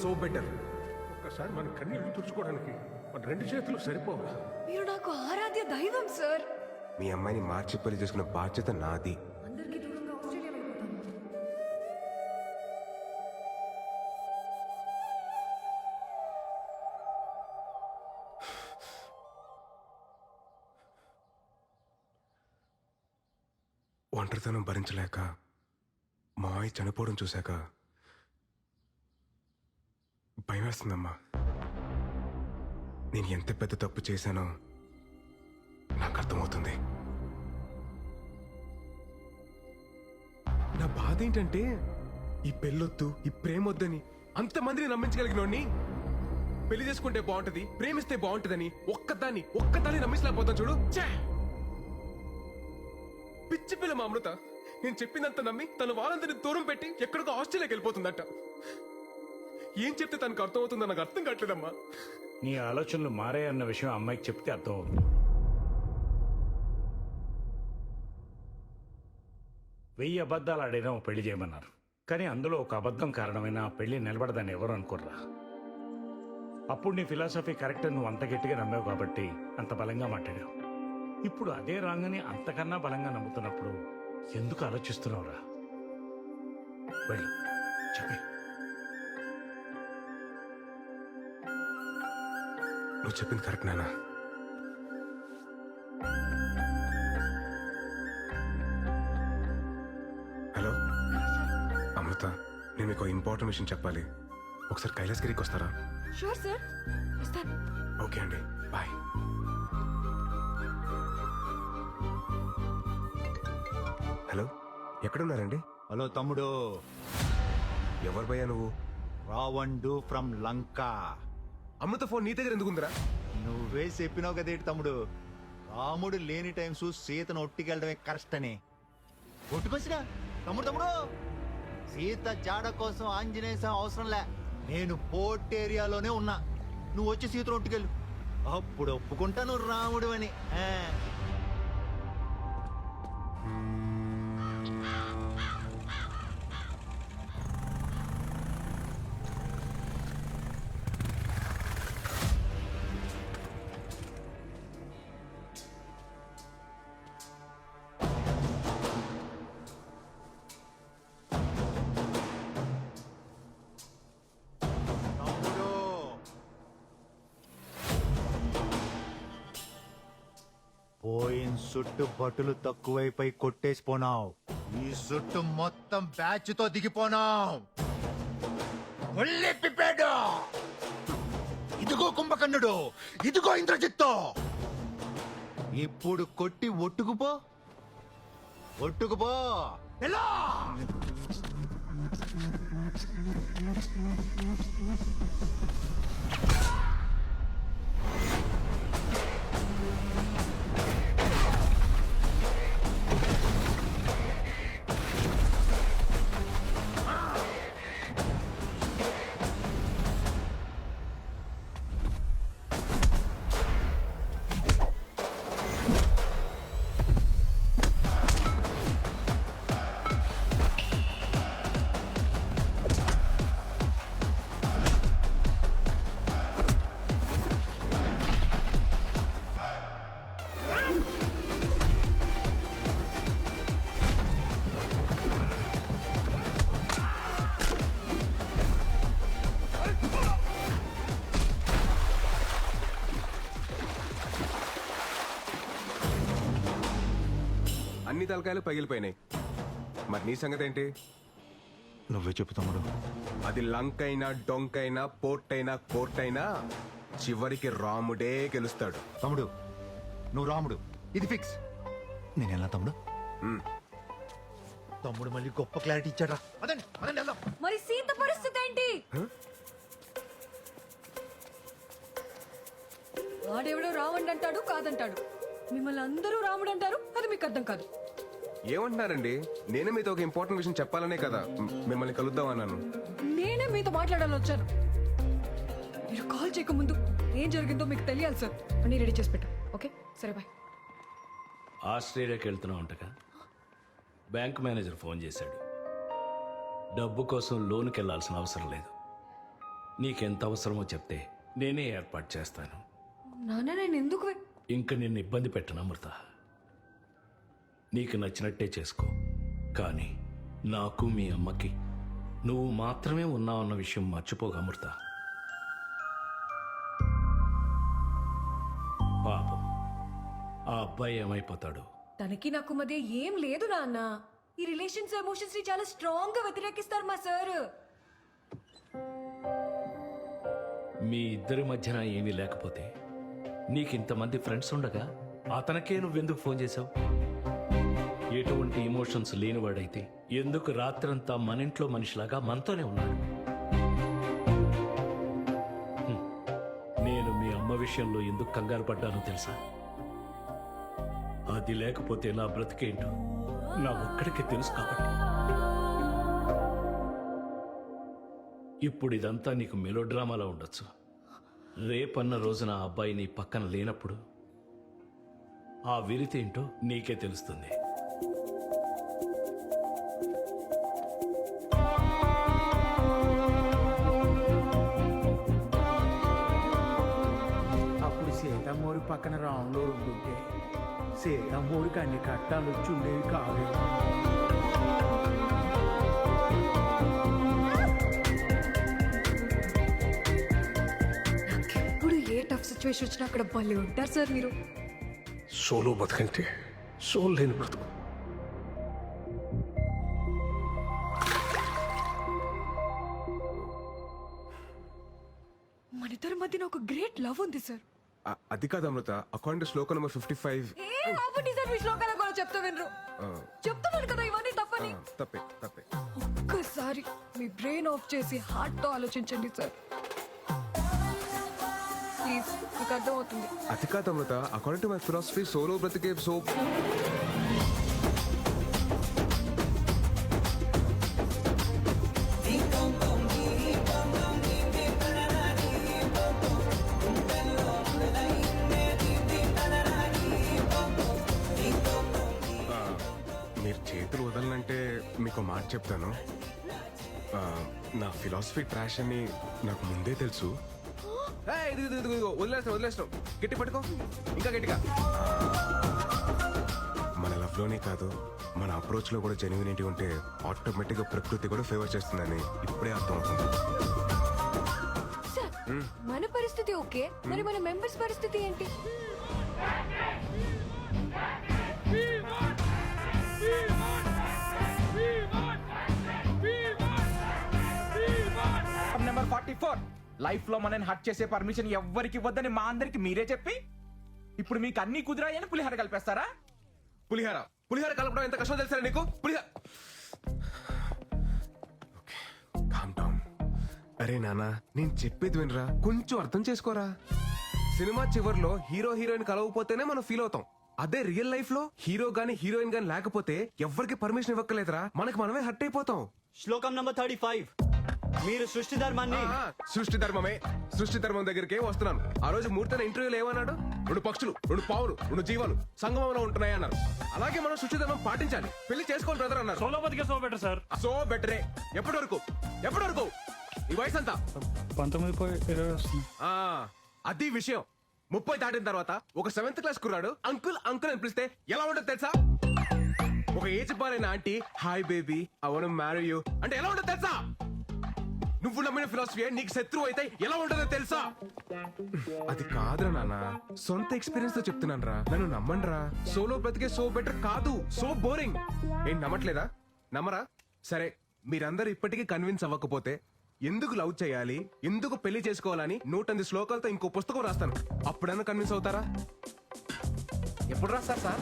So better. ఒక్కసారి మన కన్నీళ్ళు తుడుచుకోవడానికి మన రెండు చేతులు సరిపోవా మీరు నాకు ఆరాధ్య దైవం సార్. మీ అమ్మాయిని మార్చి పెళ్ళి చేసుకున్న బాధ్యత నాది. అందరికీ దూరంగా ఆస్ట్రేలియా వెళ్ళిపోతాను ఒంటరితనం భరించలేక మావయ్య చనిపోవడం చూశాక భయం వేస్తుందమ్మా నేను ఎంత పెద్ద తప్పు చేశానో నాకు అర్థమవుతుంది. నా బాధ ఏంటంటే ఈ పెళ్ళొద్దు ఈ ప్రేమొద్దని అంతమందిని నమ్మించగలిగినోడిని పెళ్ళి చేసుకుంటే బాగుంటది ప్రేమిస్తే బాగుంటదని ఒక్కదాన్ని ఒక్కదాన్ని నమ్మించలేకపోతాను చూడు. ఛే! పిచ్చి పిల్ల మా అమృత నేను చెప్పిందంత నమ్మి తన వాళ్ళందరినీ దూరం పెట్టి ఎక్కడికో ఆస్ట్రేలియాకి వెళ్ళిపోతుందట. ఏం చెప్తే తనకు అర్థమవుతుందో నాకు అర్థం కావట్లేదమ్మా. నీ ఆలోచనలు మారాయన్న విషయం అమ్మాయికి చెప్తే అర్థమవుతుంది. వెయ్యి అబద్ధాలు ఆడినా ఓ పెళ్ళి చేయమన్నారు. కానీ అందులో ఒక అబద్ధం కారణమైన ఆ పెళ్ళి నిలబడదని ఎవరు అనుకోర్రా? అప్పుడు నీ ఫిలాసఫీ కరెక్ట్ నువ్వు అంత గట్టిగా నమ్మావు కాబట్టి అంత బలంగా మాట్లాడావు. ఇప్పుడు అదే రాంగని అంతకన్నా బలంగా నమ్ముతున్నప్పుడు ఎందుకు ఆలోచిస్తున్నావురా? వెళ్ళు. చెప్పే. నువ్వు చెప్పింది కరెక్ట్ నానా హలో? అమృత నేను మీకు ఇంపార్టెంట్ విషయం చెప్పాలి. ఒకసారి కైలాసగిరికి వస్తారా? షూర్ సార్ వస్తాను. ఓకే అండి. బాయ్. హలో? ఎక్కడున్నారండి? హలో తమ్ముడు. ఎవరు భయ్యా నువ్వు? రావండు ఫ్రమ్ లంక. అమృత ఫోన్ నీ దగ్గర ఎందుకుందిరా? నువ్వే చెప్పినావు కదేటి తమ్ముడు? రాముడు లేని టైమ్స్ సీతను ఒట్టికెళ్ళడమే కరెక్ట్ ఒట్టుకొచ్చినా తమ్ముడు తమ్ముడు! సీత జాడ కోసం ఆంజనేయ స్వామి అవసరం లే. నేను పోర్ట్ ఏరియాలోనే ఉన్నా. నువ్వు వచ్చి సీతను ఒట్టుకెళ్ళు. అప్పుడు ఒప్పుకుంటా నువ్వు రాముడు అని. సుట్టు బట్టులు తక్కువైపోయి కొట్టేసిపోనావు. ఈ సుట్టు మొత్తం బ్యాచ్తో దిగిపోనావు. ఒళ్ళే పిప్పాడు ఇదిగో కుంభకర్ణుడు ఇదిగో ఇంద్రజిత్తు. ఇప్పుడు కొట్టి ఒట్టుకుపో. ఒట్టుకుపో. ఎలా తలకాయలు పగిలిపోయినాయి. మరి నీ సంగతి ఏంటి నువ్వే చెప్పు తమ్ముడు. అది లంక్ అయినా డొంక్ అయినా పోర్ట్ అయినా కోర్ట్ అయినా చివరికి రాముడే గెలుస్తాడు. తమ్ముడు నువ్వు రాముడు. ఇది ఫిక్స్. నేను ఎలా తమ్ముడు? మ్. తమ్ముడు మళ్ళీ గొప్ప క్లారిటీ ఇచ్చాడా అదండి అదండి వెళ్దాం. మరి సీత పరిస్థితి ఏంటి? వాడెవడో రావండి అంటాడు కాదంటాడు. మిమ్మల్ని అందరూ రాముడు అంటారు అది మీకు అర్థం కాదు. ఏమంటున్నారండి? నేనే మీతో ఒక ఇంపార్టెంట్ విషయం చెప్పాలనే కదా. మిమ్మల్ని కలుద్దాం అన్నాను. నేనే మీతో మాట్లాడాలని వచ్చాను. మీరు కాల్ చేయకముందు ఏం జరిగిందో మీకు తెలియాలి సార్. అన్ని రెడీ చేసి పెట్టు. ఓకే? సరే బాయ్. ఆస్ట్రేలియాకి వెళ్తున్నావు అంటగా? బ్యాంక్ మేనేజర్ ఫోన్ చేశాడు. డబ్బు కోసం లోన్కి వెళ్ళాల్సిన అవసరం లేదు. నీకెంత అవసరమో చెప్తే నేనే ఏర్పాటు చేస్తాను. నాన్న నేను ఎందుకు ఇంక నిన్ను ఇబ్బంది పెట్టను అమృత. నీకు నచ్చినట్టే చేసుకో. కానీ నాకు మీ అమ్మకి నువ్వు మాత్రమే ఉన్నావన్న విషయం మర్చిపోగా అమృత. పాపం. ఆ అబ్బాయి ఏమైపోతాడు? తనకి నాకు మధ్య ఏం లేదు నాన్న. ఈ రిలేషన్స్ ఎమోషన్స్ని చాలా స్ట్రాంగ్గా వ్యతిరేకిస్తారు మా సార్. మీ ఇద్దరి మధ్యన ఏమీ లేకపోతే నీకింతమంది ఫ్రెండ్స్ ఉండగా అతనికే నువ్వెందుకు ఫోన్ చేశావు? ఎటువంటి ఎమోషన్స్ లేనివాడైతే ఎందుకు రాత్రంతా మన ఇంట్లో మనిషిలాగా మనతోనే ఉన్నాడు నేను మీ అమ్మ విషయంలో ఎందుకు కంగారు పడ్డానో తెలుసా? అది లేకపోతే నా బ్రతికేంటో నా ఒక్కడికే తెలుసు కాబట్టి. ఇప్పుడు ఇదంతా నీకు మెలోడ్రామాలో ఉండొచ్చు. రేపన్న రోజున ఆ అబ్బాయి నీ పక్కన లేనప్పుడు ఆ విరితేంటో నీకే తెలుస్తుంది. పక్కన రాములో ఉంటుంటే సీతమ్మోరికి అన్ని కట్టాలు వచ్చి ఉండేవి కావు. నాకెప్పుడు ఏ టఫ్ సిచ్యువేషన్ వచ్చినా అక్కడ భలే ఉంటారు సార్ మీరు. సోలో బతుకంటే సోల్ లేని బ్రతుకు. మన ఇద్దరి మధ్యన ఒక గ్రేట్ లవ్ ఉంది సార్. అ- అది కాదు అమృత. అకార్డింగ్ టు శ్లోక నెంబర్ ఫిఫ్టీ ఫైవ్ ఏ ఆపండి సార్ మీ శ్లోకాల కూడా చెప్తా వినరు. చెప్తున్నాను కదా ఇవన్నీ తప్పని. తప్పే తప్పే. ఒక్కసారి మీ బ్రెయిన్ ఆఫ్ చేసి హార్ట్తో ఆలోచించండి సార్. ప్లీజ్ మీకు అర్థమవుతుంది. అది కాదు Amrita. According to my philosophy solo బ్రతికే సో చెప్తాను. ఆ, నా ఫిలాసఫీ ట్రాష్ అని నాకు ముందే తెలుసు. ఏయ్, ఇదిగో, ఇదిగో, ఇదిగో, వదిలేస్తాం వదిలేస్తాం గట్టి పట్టుకో. ఇంకా గట్టిగా. మన లవ్లోనే కాదు మన అప్రోచ్లో కూడా జెన్యునిటీ ఉంటే ఆటోమేటిక్గా ప్రకృతి కూడా ఫేవర్ చేస్తుందని ఇప్పుడే అర్థం అవుతుంది సార్ మన పరిస్థితి ఓకే మరి మన మెంబర్స్ పరిస్థితి ఏంటి? నెంబర్ ఫార్టీ ఫోర్ లైఫ్లో మనని హట్ చేసే పర్మిషన్ ఎవ్వరికి ఇవ్వద్దని మా అందరికి మీరే చెప్పి ఇప్పుడు మీకు అన్ని కుదిరాయని పులిహార కలిపేస్తారా? పులిహార. పులిహార కలపడం ఎంత కష్టం తెలుసా నీకు? పులిహార అరే నానా నేను చెప్పేది వినరా? కొంచెం అర్థం చేసుకోరా? సినిమా చివర్లో హీరో హీరోయిన్ కలవకపోతేనే మనం ఫీల్ అవుతాం. అదే రియల్ లైఫ్లో హీరో గాని హీరోయిన్ గాని లేకపోతే ఎవరికి పర్మిషన్ ఇవ్వక్కలేదురా మనకి మనమే హట్ అయిపోతాం. శ్లోకం నంబర్ థర్టీ ఫైవ్ మీరు సృష్టి ధర్మాన్ని ఆ, సృష్టి ధర్మమే. సృష్టి ధర్మం దగ్గరికే వస్తున్నాను. ఆ రోజు మూర్తన ఇంటర్వ్యూలో ఏమన్నాడు? రెండు పక్షులు రెండు పావులు రెండు జీవాలు సంగమంలో ఉంటున్నాయి అన్నారు అలాగే మనం సృష్టి ధర్మం పాటించాలి. పెళ్ళి చేసుకోవాలి బ్రదర్ అన్నారు. సోలో బతికే సో బెటర్ సార్ సో బెటరే. ఎప్పటి వరకు ఎప్పటి వరకు ఈ వయసు అంతా పంతొమ్మిది పోయి ఇరవై వస్తుంది. ఆ, అది విషయం. ముప్పై దాటిన తర్వాత ఒక సెవెంత్ క్లాస్ కుర్రాడు అంకుల్ అంకుల్ అని పిలిస్తే ఎలా ఉంటుంది తెలుసా? ఒక age బాలైన aunty hi baby I want marry you అంటే ఎలా ఉంటుంది తెలుసా? నువ్వు నమ్మిన ఫిలాసఫీ నీకు శత్రువు అయితే ఎలా ఉంటుందో తెలుసా? అది కాదురా నాన్న. సొంత ఎక్స్పీరియన్స్తో చెప్తున్నాను రా నన్ను నమ్మండి రా సోలో బ్రతికే సో బెటర్ కాదు. సో బోరింగ్ ఏం నమ్మట్లేదా? నమ్మరా? సరే మీరందరూ ఇప్పటికీ కన్విన్స్ అవ్వకపోతే ఎందుకు లవ్ చేయాలి? ఎందుకు పెళ్ళి చేసుకోవాలని నూటెనిమిది శ్లోకాలతో ఇంకో పుస్తకం రాస్తాను. అప్పుడన్నా కన్విన్స్ అవుతారా? ఎప్పుడు రాస్తారు సార్?